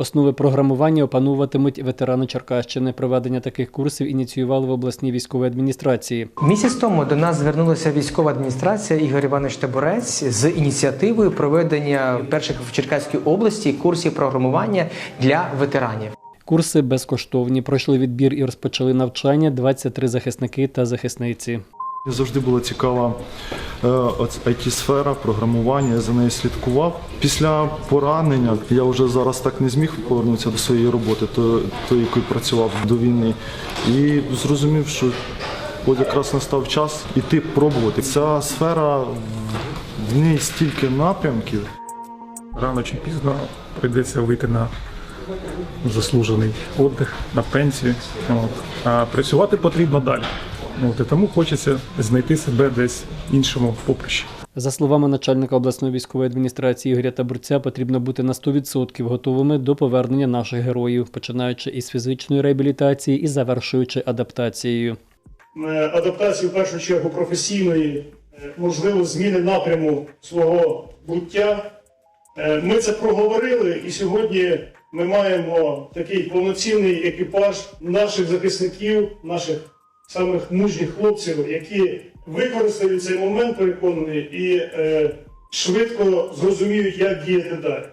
Основи програмування опановуватимуть ветерани Черкащини. Проведення таких курсів ініціювали в обласній військовій адміністрації. Місяць тому до нас звернулася військова адміністрація Ігор Іванович Табурець з ініціативою проведення перших в Черкаській області курсів програмування для ветеранів. Курси безкоштовні. Пройшли відбір і розпочали навчання 23 захисники та захисниці. Завжди була цікава it сфера програмування, я за нею слідкував. Після поранення я вже зараз так не зміг повернутися до своєї роботи, то, то якою працював до війни. І зрозумів, що от якраз настав час іти пробувати. Ця сфера в ній стільки напрямків. рано чи пізно прийдеться вийти на заслужений віддих, на пенсію. От. А працювати потрібно далі. От, і тому хочеться знайти себе десь в іншому поприщі. За словами начальника обласної військової адміністрації Ігоря Табурця, потрібно бути на 100% готовими до повернення наших героїв, починаючи із фізичної реабілітації і завершуючи адаптацією. е, адаптації в першу чергу професійної, е, можливо, зміни напряму свого буття. Е, Ми це проговорили, і сьогодні ми маємо такий повноцінний екіпаж наших захисників, наших самих мужніх хлопців, які використають цей момент переконаний і е, швидко зрозуміють, як діяти далі.